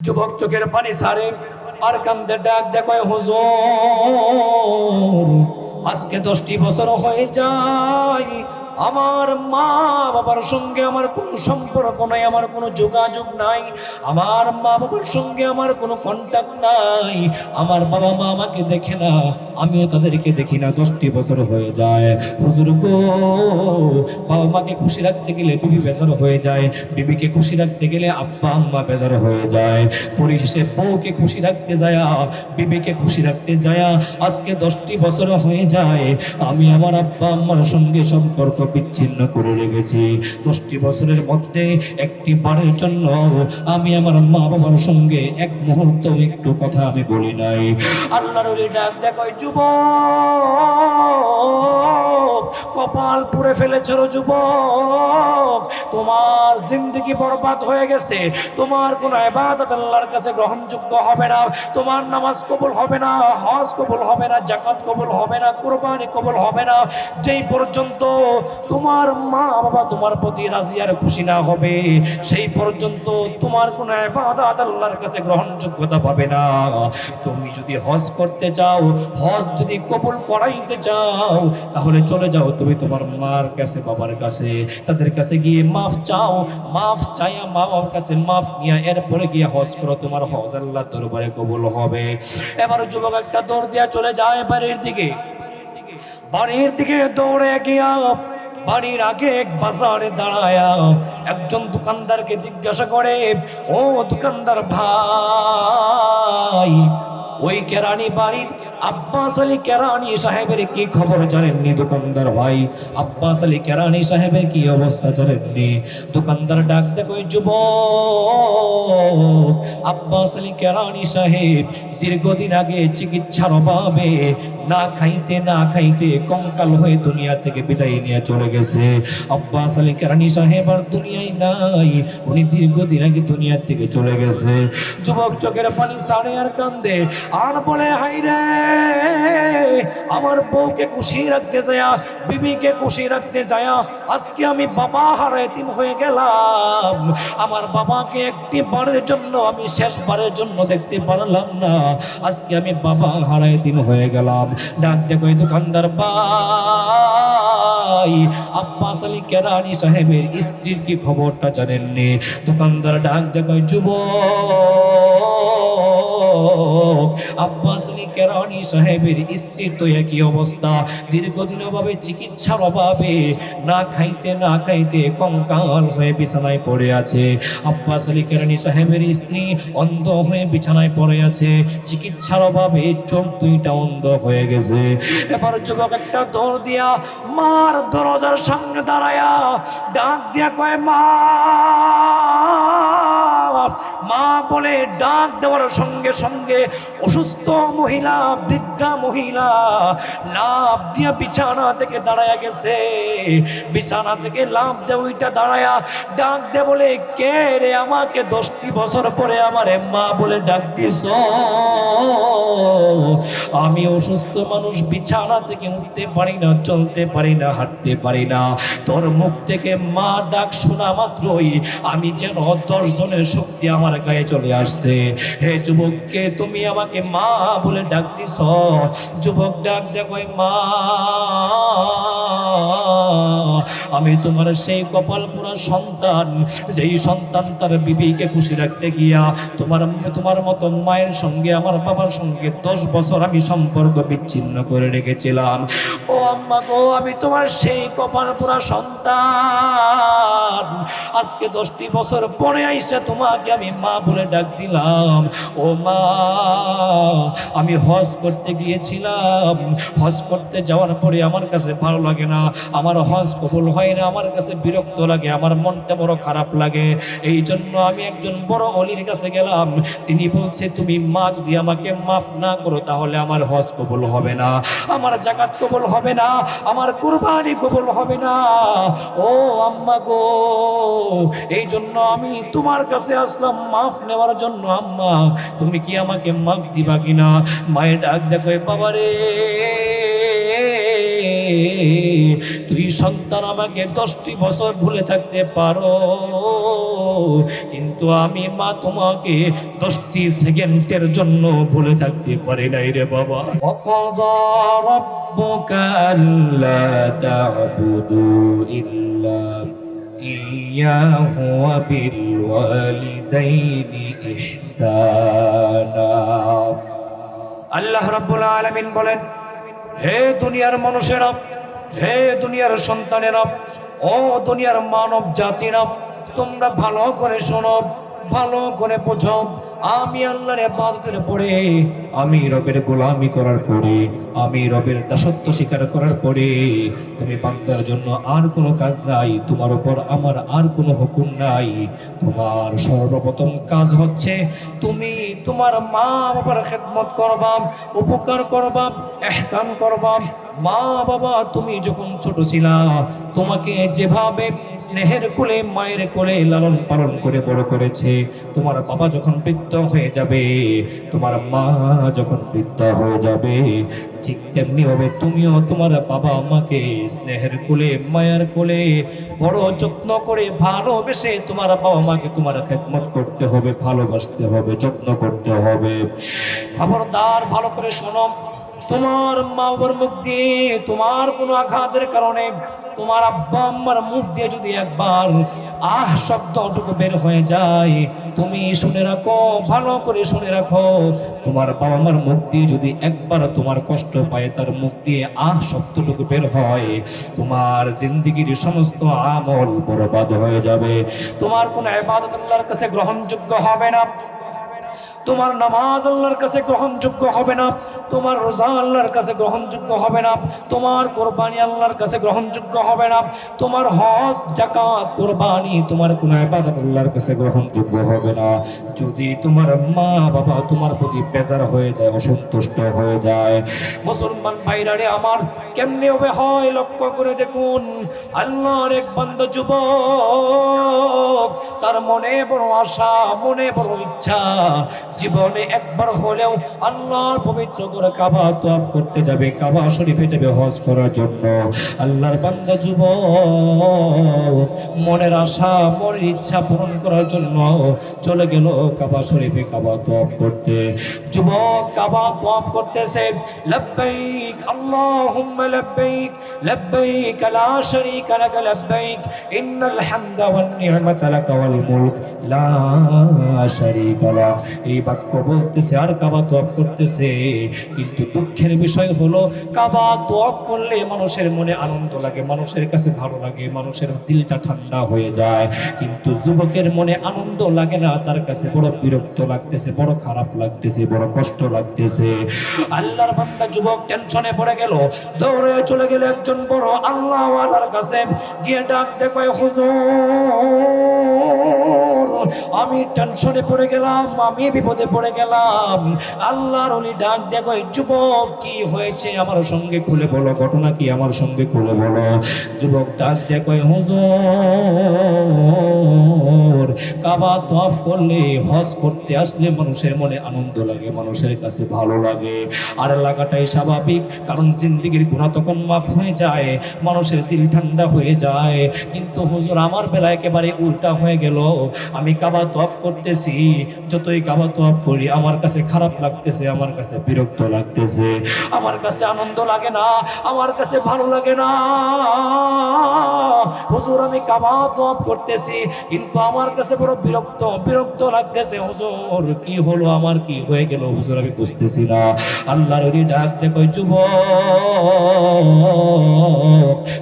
যুবক চোখের পানি সারে আর কান্দে ডাক দেখো হুজুর আজকে দশটি বছর হয়ে যায় আমার মা বাবার সঙ্গে আমার কোনো সম্পর্ক নাই, আমার কোনো যোগাযোগ নাই, আমার মা বাবার সঙ্গে আমার কোনো কন্ট্যাক্ট নাই, আমার বাবা মা আমাকে দেখে না, আমিও তাদেরকে দেখি না, দশটি বছর হয়ে যায়। হুজুর গো, বাবা মাকে খুশি রাখতে গেলে বিবি বেজার হয়ে যায়, বিবিকে খুশি রাখতে গেলে আব্বা আম্মা বেজার হয়ে যায়। পরিশেষে বউকে খুশি রাখতে যায়া, বিবিকে খুশি রাখতে যায়া, আজকে দশটি বছর হয়ে যায়, আমি আমার আব্বা আম্মার সঙ্গে সম্পর্ক বিচ্ছিন্ন করে রেখেছি। দশটি বছরের মধ্যে একটি বারের জন্য আমি আমার মা বাবার সঙ্গে এক মুহূর্ত একটু কথা আমি বলি নাই। আল্লাহর ডাক, দেখো যুবক, কপাল পুড়ে ফেলেছ যুবক। তোমার জিন্দগি বরবাদ হয়ে গেছে। তোমার কোনো ইবাদত আল্লাহর কাছে গ্রহণযোগ্য হবে না। তোমার নামাজ কবুল হবে না, হজ কবুল হবে না জাকাত কবুল হবে না, কুরবানি কবুল হবে না। যেই পর্যন্ত তোমার মা বাবা তোমার প্রতি রাজি আর খুশি না হবে। সেই পর্যন্ত তোমার কোনো ইবাদত আল্লাহর কাছে গ্রহণযোগ্যতা পাবে না। তুমি যদি হজ করতে চাও, হজ যদি কবুল করাইতে চাও, তাহলে চলে যাও তুমি তোমার মার কাছে, বাবার কাছে। তাদের কাছে গিয়ে মাফ চাও, মাফ চাইয়া মা বাবার কাছে মাফ নিয়ে এরপরে গিয়ে হজ করো, তোমার হজ আল্লাহ দরবারে কবুল হবে। এবার যুবক একটা দৌড় দিয়া চলে যায় বাড়ির দিকে। বাড়ির দিকে দৌড়ে গিয়া বাড়ির আগে এক বাজারে দাঁড়ায়া। একজন দোকানদারকে জিজ্ঞাসা করে, ও দোকানদার ভাই, ওই কেরানি বাড়ির আব্বাস আলী কেরানি সাহেবের কি খবর জানেননি দোকানদার ভাই? আব্বাস আলী কেরানি সাহেবের কি অবস্থা জানেননি? দোকানদার ডাক দেখো যুব আব্বাস আলী কেরানি সাহেব দীর্ঘদিন আগে চিকিৎসার অভাবে না খাইতে না খাইতে কঙ্কাল হয়ে দুনিয়া থেকে বিদায় নিয়ে চলে গেছে। আব্বাস আলী কেরানি সাহেব আর দুনিয়ায় নাই, উনি দীর্ঘদিন আগে দুনিয়ার থেকে চলে গেছে। যুবক চোখের পানি সাড়ে আর কান্দে, আর বলে হাই রে আমার বউকে খুশি রাখতে যায়া বিবিকে খুশি রাখতে যায়া আজকে আমি বাবা হারাইতিম হয়ে গেলাম। আমার বাবাকে একটি বারের জন্য আমি শেষবারের জন্য দেখতে পারলাম না। আজকে আমি বাবা হারাইতিম হয়ে গেলাম। ডাক দেখো দোকানদার ভাই, আব্বাস আলী কেরানি সাহেবের স্ত্রীর কি খবরটা জানেননি? দোকানদার ডাক দেখো যুবক। আব্বাস আলী কেরানি সাহেবের স্ত্রীর তো একই অবস্থা। দীর্ঘদিন অভাবে চিকিৎসার অভাবে না খাইতে না খাইতে কঙ্কাল হয়ে বিছানায় পড়ে আছে। আব্বাস আলী কেরানি সাহেবের স্ত্রী অন্ধ হয়ে বিছানায় পড়ে আছে। চিকিৎসার অভাবে চোখ দুইটা অন্ধ হয়ে গেছে। এবার যুবক একটা দৌড় দিয়া মার দরজার সামনে দাঁড়ায়া, ডাক দিয়া কয়, মা! মা বলে ডাক দেওয়ার সঙ্গে সঙ্গে অসুস্থ মহিলা, বৃদ্ধা মহিলা লাভ দিয়া বিছানা থেকে দাঁড়ায়া গেছে। বিছানা থেকে লাভ দে ওইটা দাঁড়ায়া ডাক দে বলে, কে রে আমাকে দশটি বছর পরে আমারে মা বলে ডাক দিস আমি অসুস্থ মানুষ, বিছানা থেকে উঠতে পারি না, চলতে পারি না, হাঁটতে পারি না। তোর মুখ থেকে মা ডাক শোনা মাত্রই আমি যেন দশ জনের শক্তি আমার গায়ে চলে আসছে। হে যুবককে, তুমি আমাকে মা বলে ডাক দিস যুবক ডাক দেখো, মা আমি তোমার সেই কপাল পুরা সন্তান, যেই সন্তান তার বিবিকে খুশি রাখতে গিয়া তোমার তোমার মতো মায়ের সঙ্গে, আমার বাবার সঙ্গে দশ বছর আমি সম্পর্ক বিচ্ছিন্ন করে রেখেছিলাম। ও আম্মা গো, আমি তোমার সেই কপাল পুরা সন্তান। আজকে দশটি বছর পরে আইসা তোমাকে আমি মা বলে ডাক দিলাম। ও মা, আমি হজ করতে গিয়েছিলাম। হজ করতে যাওয়ার পরে আমার কাছে ভালো লাগে না। আমার হজ কবুল হয় না, আমার কাছে বিরক্ত লাগে, আমার মনটা বড় খারাপ লাগে। এই জন্য আমি একজন বড় অলির কাছে গেলাম। তিনি বলছে, তুমি মা, যদি আমাকে মাফ না করো, তাহলে আমার হজ কবুল হবে না, আমার জাকাত কবুল হবে না, আমার কুরবানি কবুল হবে না। ও আম্মা গো, এই জন্য আমি তোমার কাছে আসলাম, মাফ নেওয়ার জন্য। আম্মা, তুমি কি আমাকে মাফ দিবা কিনা? মায়ের ডাক দেখো, বাবারে তুই সন্তান আমাকে দশটি বছর ভুলে থাকতে পারো কিন্তু আমি মা তোমাকে দশটি সেকেন্ডের জন্য ভুলে থাকতে পারি নাই রে বাবা وقضى ربك ألا تعبدوا إلا إياه وبالوالدين إحسانا আল্লাহ রাব্বুল আলামিন বলেন হে দুনিয়ার মানুষেরা হে দুনিয়ার সন্তানেরা, ও দুনিয়ার মানব জাতিরা, তোমরা ভালো করে শোনো, ভালো করে বোঝো। আমি আল্লাহর ইবাদতের পরে আমি রবের গোলামি করার পরে আমি রবের দাসত্ব স্বীকার করার পরে তুমি বান্দার জন্য আর কোনো কাজ নাই, তোমার উপর আমার আর কোনো হুকুম নাই। তোমার সর্বপ্রথম কাজ হচ্ছে তুমি তোমার মা বাবার খেদমত করবা, উপকার করবা, এহসান করবা। মা বাবা তুমি যখন ছোট ছিলা, তোমাকে যেভাবে স্নেহের কোলে, মায়ের কোলে লালন পালন করে বড় করেছে, তোমার বাবা যখন বৃদ্ধ হয়ে যাবে, তোমার মা যখন বৃদ্ধ হয়ে যাবে ঠিক তেমনি ভাবে তুমিও তোমার বাবা মাকে স্নেহের কোলে, মায়ের কোলে বড় যত্ন করে ভালোবেসে তোমার বাবা মাকে তোমার খেদমত করতে হবে, ভালোবাসতে হবে, যত্ন করতে হবে। খবরদার, ভালো করে শোনো। তোমার মা বাবার মুখ দিয়ে তোমার কোনো আঘাতের কারণে তোমার আব্বা আম্মার মুখ দিয়ে যদি একবার আহ শব্দটুকু বের হয়ে যায়। তুমি শুনে রাখো, ভালো করে শুনে রাখো। তোমার বাবা মার মুখ দিয়ে যদি একবার তোমার কষ্ট পায়, তার মুখ দিয়ে আহ শব্দটুকু বের হয়। তোমার জিন্দগির সমস্ত আমল বরবাদ হয়ে যাবে। তোমার কোনো ইবাদত আল্লাহর কাছে গ্রহণযোগ্য হবে না। তোমার নামাজ আল্লাহর কাছে গ্রহণযোগ্য হবে না, তোমার রোজা আল্লাহর কাছে গ্রহণযোগ্য হবে না, তোমার কোরবানি আল্লাহর কাছে গ্রহণযোগ্য হবে না, তোমার হজ জাকাত কোরবানি, তোমার কোনো ইবাদত আল্লাহর কাছে গ্রহণযোগ্য হবে না। যদি তোমার মা বাবা তোমার প্রতি বেজার হয়ে যায়, অসন্তুষ্ট হয়ে যায়, মুসলমান ভাইরারে আমার, কেমনে হবে হয় লক্ষ্য করে দেখুন, আল্লাহর এক বান্ধব যুবক, তার মনে বড় আশা, মনে বড় ইচ্ছা জীবনে একবার হলেও আল্লাহর পবিত্র করে কাবা তোয়াফ করতে যাবে, কাবা শরীফে যাবে হজ করার জন্য। আল্লাহর বান্দা যুব মনের আশা, মনের ইচ্ছা পূরণ করার জন্য চলে গেল কাবা শরীফে কাবা তোয়াফ করতে। যুবক, কাবা তোয়াফ করতেছে, লব্বাইক, আল্লাহুম্মা লব্বাইক লব্বাইক, লা শারীকা লাক, লব্বাইক, ইন্নাল হামদা ওয়ান নি'মাতা লাক ওয়াল মুলক, লা শারীকা লাক বাক্য বলতেছে আর কাবা তোয়াফ করতেছে। কিন্তু দুঃখের বিষয় হলো, কাবা তোয়াফ করলে মানুষের মনে আনন্দ লাগে, মানুষের কাছে ভালো লাগে, মানুষের দিলটা ঠান্ডা হয়ে যায়। কিন্তু যুবকের মনে আনন্দ লাগে না, তার কাছে বড় বিরক্ত লাগতেছে, বড় খারাপ লাগতেছে, বড় কষ্ট লাগতেছে। আল্লাহর বান্দা যুবক টেনশনে পড়ে গেল, দৌড়ে চলে গেল একজন বড় আল্লাহ কাছে, গিয়ে ডাক দেখো হুজুর! আমি টেনশনে পড়ে গেলাম, আমি বিপদে পড়ে গেলাম। আল্লাহর অলি ডাক দেখো এই যুবক, কি হয়েছে? আমার সঙ্গে খুলে বলো, ঘটনা কি আমার সঙ্গে খুলে বলো। যুবক ডাক দেখো হুজুর কাবা তফ করলে, হজ করতে আসলে মানুষের মনে আনন্দ লাগে, মানুষের কাছে ভালো লাগে। আর লাগাটাই স্বাভাবিক, কারণ জিন্দিগির গুণা তখন মাফ হয়ে যায়, মানুষের দিল ঠান্ডা হয়ে যায়। কিন্তু হুজুর, আমার বেলা একেবারে উল্টা হয়ে গেল। আমি কাবা তফ করতেছি, যতই কাবা তফ করি, আমার কাছে খারাপ লাগতেছে, আমার কাছে বিরক্ত লাগতেছে। আমার কাছে আনন্দ লাগে না, আমার কাছে ভালো লাগে না। হুজুর, আমি কাবা তফ করতেছি, কিন্তু আমার কাছে বড় বিরক্ত বিরক্ত লাগতেছে, হুজুর, কি হলো, আমার কি হয়ে গেল, হুজুর, আমি বুঝতেছি না। আল্লাহর ওই ডাক দেখো যুবক,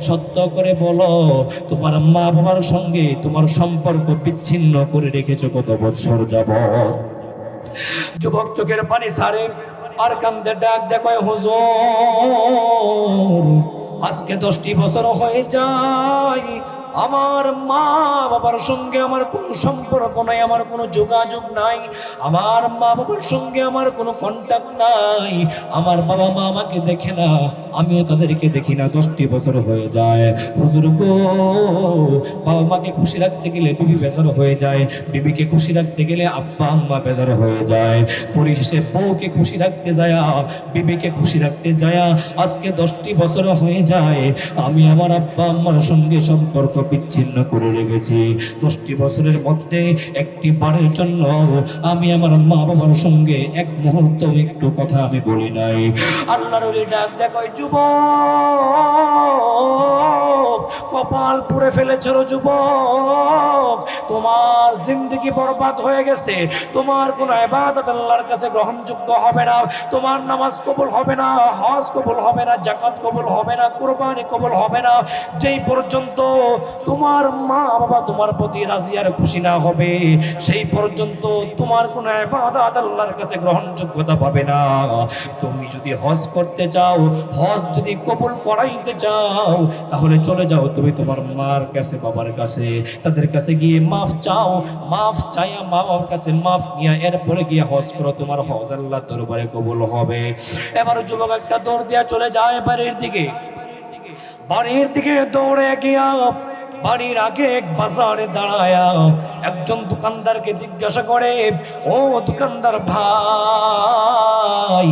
সত্য করে বলো, তোমার মা বাবার সঙ্গে তোমার সম্পর্ক বিচ্ছিন্ন করে রেখেছো কত বছর যাব যুবক চোখের পানি সারে, আর কান্দে, ডাক দেখো হুজুর আজকে দশটি বছর হয়ে যায়। আমার মা বাবার সঙ্গে আমার কোনো সম্পর্ক নাই, আমার কোনো যোগাযোগ নাই, আমার মা বাবার সঙ্গে আমার কোনো কন্ট্যাক্ট নাই, আমার বাবা মা আমাকে দেখে না, আমিও তাদেরকে দেখি না, দশটি বছর হয়ে যায়। হুজুর গো, বাবা মাকে খুশি রাখতে গেলে বিবি বেজার হয়ে যায়, বিবিকে খুশি রাখতে গেলে আব্বা আম্মা বেজার হয়ে যায়। পরিশেষে বউকে খুশি রাখতে যায়, বিবিকে খুশি রাখতে যায়, আজকে দশটি বছর হয়ে যায়, আমি আমার আব্বা আম্মার সঙ্গে সম্পর্ক বিচ্ছিন্ন করে রেখেছি। দশটি বছরের মধ্যে একটি বারের জন্য আমি আমার মা বাবার সঙ্গে এক মুহূর্ত একটু কথা আমি বলি নাই। আল্লাহর ডাক দেখো যুবক! কপাল পুড়ে ফেলেছে যুবক। তোমার জিন্দগি বরবাদ হয়ে গেছে। তোমার কোনো ইবাদত আল্লাহর কাছে গ্রহণযোগ্য হবে না। তোমার নামাজ কবুল হবে না, হজ কবুল হবে না, জাকাত কবুল হবে না, কুরবানি কবুল হবে না। যেই পর্যন্ত তোমার মা বাবা তোমার প্রতি রাজি আর খুশি না হবে, সেই পর্যন্ত তোমার কোনো ইবাদত আল্লাহর কাছে গ্রহণযোগ্যতা পাবে না। তুমি যদি হজ করতে চাও, হজ যদি কবুল করাইতে চাও, তাহলে চলে যাও তুমি তোমার মার কাছে, বাবার কাছে, তাদের কাছে গিয়ে মাফ চাও, মাফ চাইয়া মা বাবার কাছে মাফ নিয়ে এরপরে গিয়ে হজ করো, তোমার হজ আল্লাহ দরবারে কবুল হবে। এবার যুবক একটা দৌড় দিয়া চলে যায় বাড়ির দিকে। বাড়ির দিকে দৌড়ে গিয়া বাড়ির আগে এক বাজারে দাঁড়ায়া একজন দোকানদারকে জিজ্ঞাসা করে, ও দোকানদার ভাই,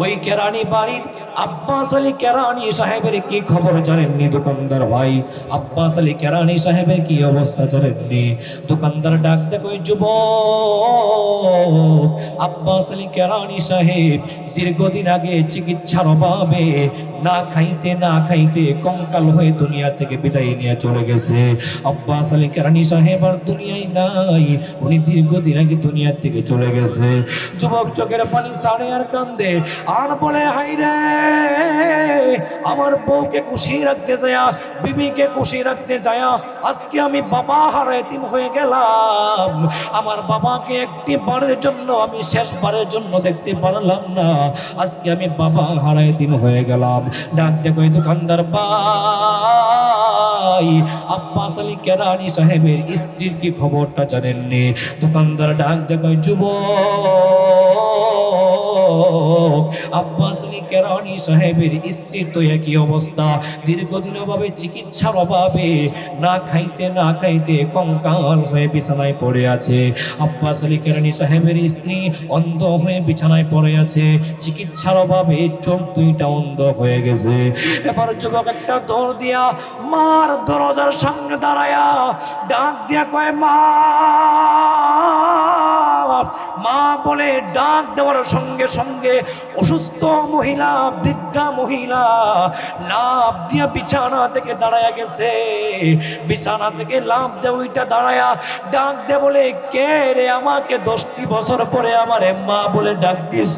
ওই কেরানি বাড়ির আব্বাস আলী কেরানি সাহেবের কি খবর জানেননি? দোকানদার ভাই, আব্বাস আলী কেরানি সাহেবের কি অবস্থা জানেননি? দোকানদার ডাক দেখো যুব আব্বাস আলী কেরানি সাহেব দীর্ঘদিন আগে চিকিৎসার অভাবে না খাইতে না খাইতে কঙ্কাল হয়ে দুনিয়া থেকে বিদায় নিয়ে চলে গেছে। আব্বাস আলী কেরানি সাহেব আর দুনিয়ায় নাই, উনি দীর্ঘদিন আগে দুনিয়া থেকে চলে গেছে। যুবক চোখের পানি সাড়ে আর কান্দে, আর বলে হাই রে আমার বউকে খুশি রাখতে যায়া, বিবিকে খুশি রাখতে যায়া, আজকে আমি বাবা হারা হয়ে গেলাম। আমার বাবাকে একটি বারের জন্য আমি শেষবারের জন্য দেখতে পারলাম না। আজকে আমি বাবা হারা এতিম হয়ে গেলাম। ডাক দেখো দোকানদার ভাই, আব্বাস আলী কেরানি সাহেবের স্ত্রীর কি খবরটা জানেননি? দোকানদার ডাক দেখো যুবক আব্বাস কেরানি সাহেবের স্ত্রীর তো একই অবস্থা। দীর্ঘদিন অভাবে চিকিৎসার অভাবে না খাইতে না খাইতে কঙ্কাল হয়ে বিছানায় পড়ে আছে। আব্বাস আলী কেরানি সাহেবের স্ত্রী অন্ধ হয়ে বিছানায় পড়ে আছে। চিকিৎসার অভাবে চোখ দুইটা অন্ধ হয়ে গেছে। এবার যুবক একটা দৌড় দিয়া মার দরজার সামনে দাঁড়ায়া, ডাক দিয়া কয়, মা! মা বলে ডাক দেওয়ার সঙ্গে সঙ্গে অসুস্থ মহিলা, বৃদ্ধা মহিলা লাভ দিয়া বিছানা থেকে দাঁড়ায়া গেছে। বিছানা থেকে লাভ দে ওইটা দাঁড়ায়া ডাক দে বলে, কে রে আমাকে দশটি বছর পরে আমারে মা বলে ডাক দিস?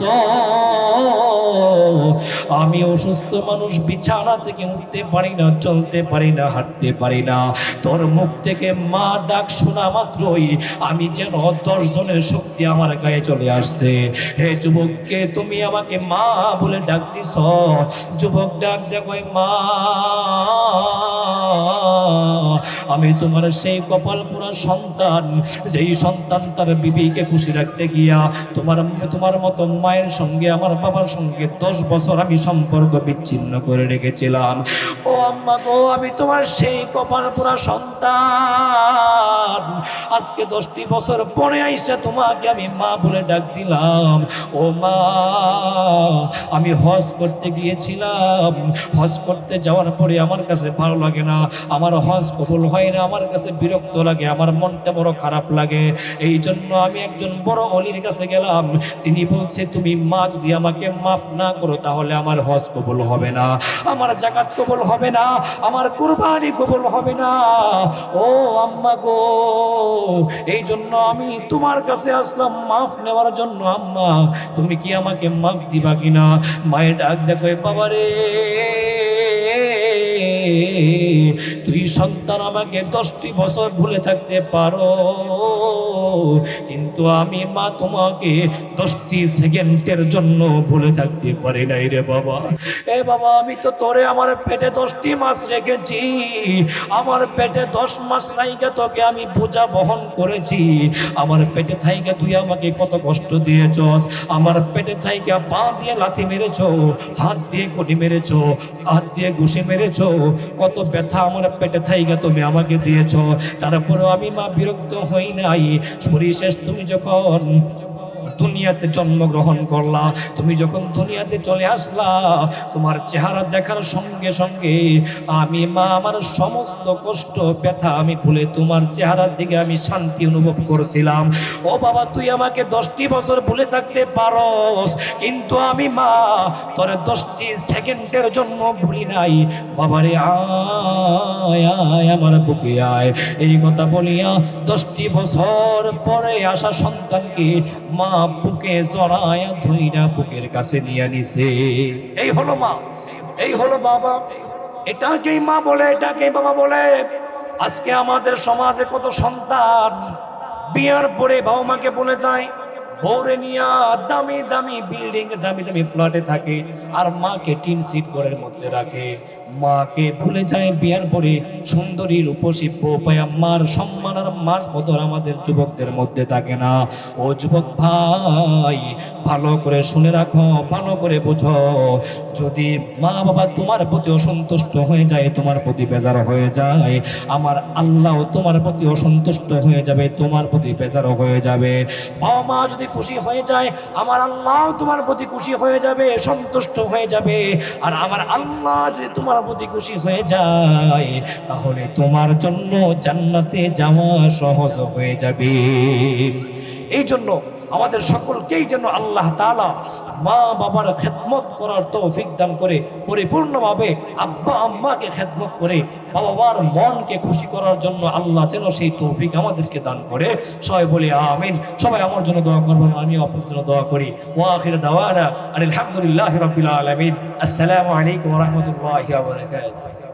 আমি অসুস্থ মানুষ, বিছানা থেকে উঠতে পারি না, চলতে পারি না, হাঁটতে পারি না। তোর মুখ থেকে মা ডাক শোনা মাত্রই আমি যেন দশ জনের শক্তি আমার গায়ে চলে আসছে। হে যুবককে, তুমি আমাকে মা বলে ডাক দিস যুবক ডাক দেখো, মা। আমি তোমার সেই কপাল পুরা সন্তান, যেই সন্তান তার বিবিকে খুশি রাখতে গিয়া তোমার তোমার মতো মায়ের সঙ্গে, আমার বাবার সঙ্গে দশ বছর আমি সম্পর্ক বিচ্ছিন্ন করে রেখেছিলাম। ও আম্মা গো, আমি তোমার সেই কপাল পুরা সন্তান। আজকে দশটি বছর পরে আইসা তোমাকে আমি মা বলে ডাক দিলাম। ও মা, আমি হজ করতে গিয়েছিলাম। হজ করতে যাওয়ার পরে আমার কাছে ভালো লাগে না। আমার হজ কবুল হয় না আমার কাছে বিরক্ত লাগে, আমার মনটা বড় খারাপ লাগে। এই জন্য আমি একজন বড় অলির কাছে গেলাম। তিনি বলছে, তুমি মা, যদি আমাকে মাফ না করো, তাহলে আমার হজ কবল হবে না, আমার জাকাত কবল হবে না, আমার কুরবানি কবল হবে না। ও আম্মা গো এই জন্য আমি তোমার কাছে আসলাম মাফ নেওয়ার জন্য। আম্মা, তুমি কি আমাকে মাফ দিবা কিনা? মায়ের ডাক দেখো, বাবারে তুই সন্তান আমাকে দশটি বছর ভুলে থাকতে পারো। কিন্তু আমি মা তোমাকে দশটি সেকেন্ডের জন্য ভুলে থাকতে পারি নাই রে বাবা। এ বাবা, আমি তো তোরে আমার পেটে দশটি মাস রেখেছি। আমার পেটে দশ মাস রাইকে তোকে আমি বোঝা বহন করেছি। আমার পেটে থাইকে তুই আমাকে কত কষ্ট দিয়েছস। আমার পেটে থাইকে পা দিয়ে লাথি মেরেছ, হাত দিয়ে কোটি মেরেছ, হাত দিয়ে ঘুষি মেরেছ। কত ব্যথা আমার পেটে থাইগা তুমি আমাকে দিয়েছ। তারপরেও আমি মা বিরক্ত হই নাই। শরীর শেষ তুমি যখন দুনিয়াতে জন্মগ্রহণ করলা। তুমি যখন দুনিয়াতে চলে আসলা, তোমার চেহারা দেখার সঙ্গে সঙ্গে আমি, মা, আমার সমস্ত কষ্ট, ব্যথা আমি ভুলে তোমার চেহারার দিকে আমি শান্তি অনুভব করেছিলাম। ও বাবা, তুই আমাকে দশটি বছর ভুলে থাকতে পারস, কিন্তু আমি, মা, তোর দশটি সেকেন্ডের জন্য ভুলি নাই। বাবারে, আয় আয়, আমার বুকে আয়। এই কথা বলিয়া দশটি বছর পরে আসা সন্তানকে মা বুকে জড়ায়া ধুইরা বুকের কাছে নিয়ে নিছে। এই হলো মা, এই হলো বাবা। এটাকেই মা বলে, এটাকেই বাবা বলে। আজকে আমাদের সমাজে কত সন্তান, বিয়ার পরে বাবা মাকে বলে যায় বউরে নিয়া দামি দামি বিল্ডিং, দামি দামি ফ্ল্যাটে থাকে আর মাকে টিন সিট ঘরের মধ্যে রাখে। মাকে ভুলে যায় বিয়ার পরে সুন্দরী রূপসী বউ পায়া মার সম্মান আর মার কদর আমাদের যুবকদের মধ্যে থাকে না। ও যুবক ভাই, ভালো করে শুনে রাখো, ভালো করে বুঝো। যদি মা বাবা তোমার প্রতি অসন্তুষ্ট হয়ে যায়, তোমার প্রতি বেজার হয়ে যায়, আমার আল্লাহ তোমার প্রতি অসন্তুষ্ট হয়ে যাবে, তোমার প্রতি বেজার হয়ে যাবে। বাবা মা যদি খুশি হয়ে যায়, আমার আল্লাহ তোমার প্রতি খুশি হয়ে যাবে, সন্তুষ্ট হয়ে যাবে। আর আমার আল্লাহ যদি তোমার প্রতি খুশি হয়ে যায়, তাহলে তোমার জন্য জান্নাতে যাওয়া সহজ হয়ে যাবে। এই জন্য আমাদের সকলকেই যেন আল্লাহ তাআলা মা বাবার খেদমত করার তৌফিক দান করে, পরিপূর্ণভাবে আব্বা আম্মাকে খেদমত করে বাবা বাবার মনকে খুশি করার জন্য আল্লাহ যেন সেই তৌফিক আমাদেরকে দান করে। সবাই বলি, আমিন। সবাই আমার জন্য দোয়া করবেন আমি আপনার জন্য দোয়া করি। ওয়াখির দাওয়ানা আলহামদুলিল্লাহ রবিল আলমিন। আসসালামু আলাইকুম রহমতুল্লাহ